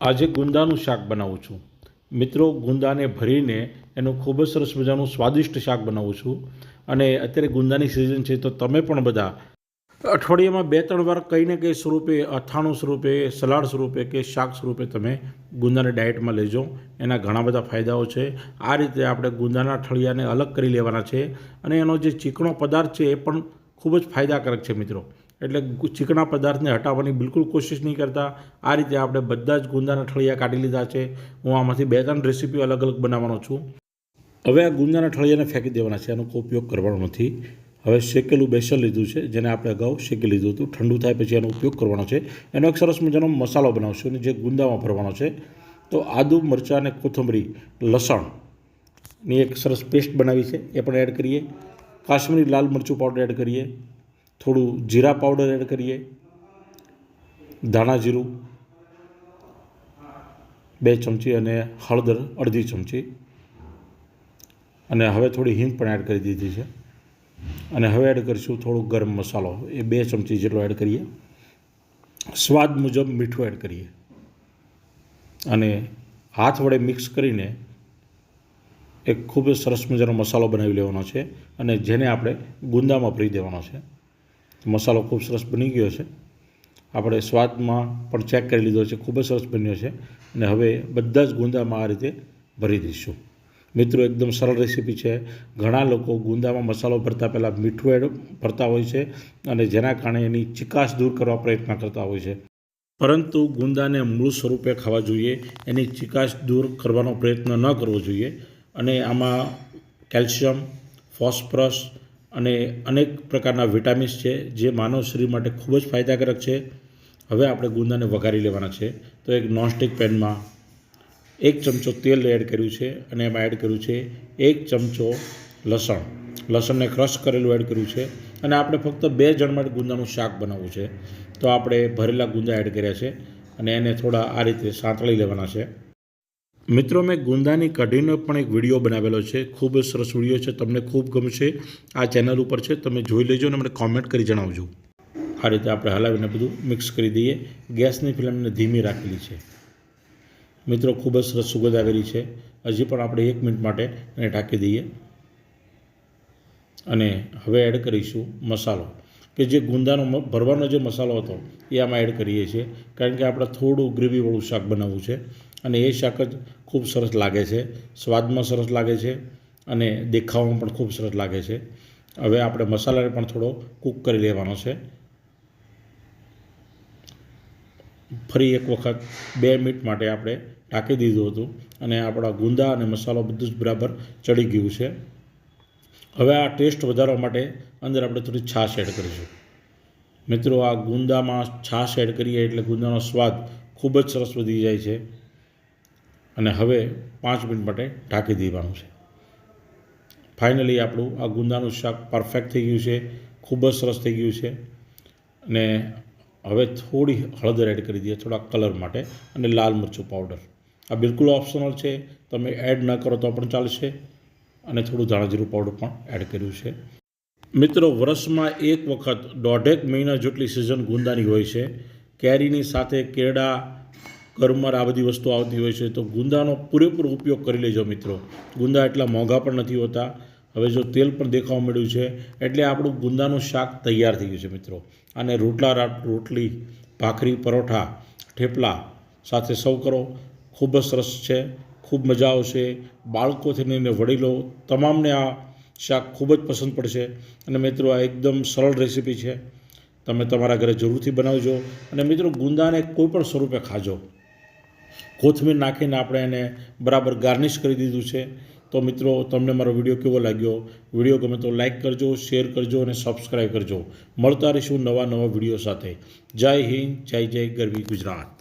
આજે ગુંદાનું શાક બનાવું છું. મિત્રો, ગુંદાને ભરીને એનું ખૂબ જ સરસ મજાનું સ્વાદિષ્ટ શાક બનાવું છું. અને અત્યારે ગુંદાની સિઝન છે તો તમે પણ બધા અઠવાડિયામાં બે ત્રણ વાર કંઈ ને કંઈ સ્વરૂપે અથાણું સ્વરૂપે, સલાડ સ્વરૂપે કે શાક સ્વરૂપે તમે ગુંદાને ડાયટમાં લેજો. એના ઘણા બધા ફાયદાઓ છે. આ રીતે આપણે ગુંદાના ઠળિયાને અલગ કરી લેવાના છે. અને એનો જે ચીકણો પદાર્થ છે એ પણ ખૂબ જ ફાયદાકારક છે મિત્રો. એટલે ચીકણા પદાર્થને હટાવવાની બિલકુલ કોશિશ નહીં કરતા. આ રીતે આપણે બધા જ ગુંદાના ઠળિયા કાઢી લીધા છે. હું આમાંથી બે ત્રણ રેસીપી અલગ અલગ બનાવવાનો છું. હવે આ ગુંદાના ઠળિયાને ફેંકી દેવાના છે. એનો કોઈ ઉપયોગ કરવાનો નથી. હવે શેકેલું બેસન લીધું છે, જેને આપણે અગાઉ શેકી લીધું હતું. ઠંડુ થાય પછી એનો ઉપયોગ કરવાનો છે. એનો એક સરસ મજાનો મસાલો બનાવશું અને જે ગુંદામાં ભરવાનો છે, તો આદુ, મરચાં અને કોથમરી, લસણની એક સરસ પેસ્ટ બનાવી છે. એ પણ એડ કરીએ. કાશ્મીરી લાલ મરચું પાવડર એડ કરીએ. થોડું જીરા પાવડર એડ કરીએ, ધાણા જીરું, બે ચમચી અને હળદર અડધી ચમચી. અને હવે થોડી હિંગ પણ એડ કરી દીધી છે. અને હવે એડ કરીશું થોડું ગરમ મસાલો, એ બે ચમચી જેટલો એડ કરીએ. સ્વાદ મુજબ મીઠું એડ કરીએ. અને હાથ વડે મિક્સ કરીને એક ખૂબ જ સરસ મજાનો મસાલો બનાવી લેવાનો છે અને જેને આપણે ગુંદામાં ભરી દેવાનો છે. મસાલો ખૂબ સરસ બની ગયો છે. આપણે સ્વાદમાં પણ ચેક કરી લીધો છે, ખૂબ જ સરસ બન્યો છે અને હવે બધા જ ગુંદામાં આ રીતે ભરી દઈશું. મિત્રો, એકદમ સરળ રેસીપી છે. ઘણા લોકો ગુંદામાં મસાલો ભરતા પહેલાં મીઠું એડ ભરતા હોય છે અને જેના કારણે એની ચિકાશ દૂર કરવા પ્રયત્ન કરતા હોય છે. પરંતુ ગુંદાને મૂળ સ્વરૂપે ખાવા જોઈએ, એની ચિકાશ દૂર કરવાનો પ્રયત્ન ન કરવો જોઈએ અને આમાં કેલ્શિયમ, ફોસ્ફરસ અને અનેક પ્રકારના વિટામિન્સ છે જે માનવ શરીર માટે ખૂબ જ ફાયદાકારક છે. હવે આપણે ગુંદાને વઘારી લેવાના છે. તો એક નોનસ્ટિક પેનમાં એક ચમચો તેલ એડ કર્યું છે અને એમાં એડ કર્યું છે એક ચમચો લસણ. લસણને ક્રશ કરેલું એડ કર્યું છે અને આપણે ફક્ત બે જણ માટે ગુંદાનું શાક બનાવવું છે. તો આપણે ભરેલા ગુંદા એડ કર્યા છે અને એને થોડા આ રીતે સાંતળી લેવાના છે. મિત્રો, મેં ગુંદાની કઢીનો પણ એક વીડિયો બનાવેલો છે. ખૂબ સરસ વીડિયો છે. તમને ખૂબ ગમશે. આ ચેનલ ઉપર છે. તમે જોઈ લેજો અને મને કોમેન્ટ કરી જણાવજો. આ રીતે આપણે હલાવીને બધું મિક્સ કરી દઈએ. ગેસની ફ્લેમને ધીમી રાખેલી છે. મિત્રો, ખૂબ જ સરસ સુગંધ આવેલી છે. હજી પણ આપણે એક મિનિટ માટે એને ઢાંકી દઈએ. અને હવે એડ કરીશું મસાલો. કે જે ગુંદાનો ભરવાનો જે મસાલો હતો, એ આમાં એડ કરીએ છીએ. કારણ કે આપણે થોડું ગ્રેવીવાળું શાક બનાવવું છે. અને એ શાક જ ખૂબ સરસ લાગે છે. સ્વાદમાં સરસ લાગે છે અને દેખાવામાં પણ ખૂબ સરસ લાગે છે. હવે આપણે મસાલાને પણ થોડો કૂક કરી લેવાનો છે. ફરી એક વખત બે મિનિટ માટે આપણે ઢાંકી દીધું હતું અને આપણા ગુંદા અને મસાલો બધું જ બરાબર ચડી ગયું છે. હવે આ ટેસ્ટ વધારવા માટે અંદર આપણે થોડી છાશ એડ કરીશું. મિત્રો, આ ગુંદામાં છાશ એડ કરીએ એટલે ગુંદાનો સ્વાદ ખૂબ જ સરસ વધી જાય છે. અને હવે પાંચ મિનિટ માટે ઢાંકી દેવાનું છે. ફાઇનલી આપણું આ ગુંદાનું શાક પરફેક્ટ થઈ ગયું છે, ખૂબ જ સરસ થઈ ગયું છે. અને હવે થોડી હળદર એડ કરી દઈએ, થોડા કલર માટે, અને લાલ મરચું પાવડર આ બિલકુલ ઓપ્શનલ છે, તમે એડ ન કરો તો પણ ચાલશે. અને થોડું ધાણાજીરું પાવડર પણ એડ કર્યું છે. મિત્રો, વર્ષમાં એક વખત દોઢેક મહિના જેટલી સિઝન ગુંદાની હોય છે. કેરીની સાથે કેળા કરમર આ બધી વસ્તુ આવતી હોય છે, તો ગુંદાનો પૂરેપૂરો ઉપયોગ કરી લેજો મિત્રો. ગુંદા એટલા મોંઘા પણ નથી હોતા. હવે જો તેલ પણ દેખાવા મળ્યું છે, એટલે આપણું ગુંદાનું શાક તૈયાર થઈ ગયું છે મિત્રો. અને રોટલા રોટલી, ભાખરી, પરોઠા, થેપલા સાથે સર્વ કરો. ખૂબ જ સરસ છે, ખૂબ મજા આવશે. બાળકોથી લઈને વડીલો તમામને આ શાક ખૂબ જ પસંદ પડશે. અને મિત્રો, આ એકદમ સરળ રેસીપી છે. તમે તમારા ઘરે જરૂરથી બનાવજો. અને મિત્રો, ગુંદાને કોઈ પણ સ્વરૂપે ખાજો. કોથમીર નાખીને આપણે એને બરાબર ગાર્નિશ કરી દીધું છે. તો મિત્રો, તમને મારો વીડિયો કેવો લાગ્યો? વીડિયો ગમે તો લાઇક કરજો, શેર કરજો અને સબસ્ક્રાઈબ કરજો. મળતા રહીશું નવા નવા વીડિયો સાથે. જય હિન્દ, જય જય ગરવી ગુજરાત.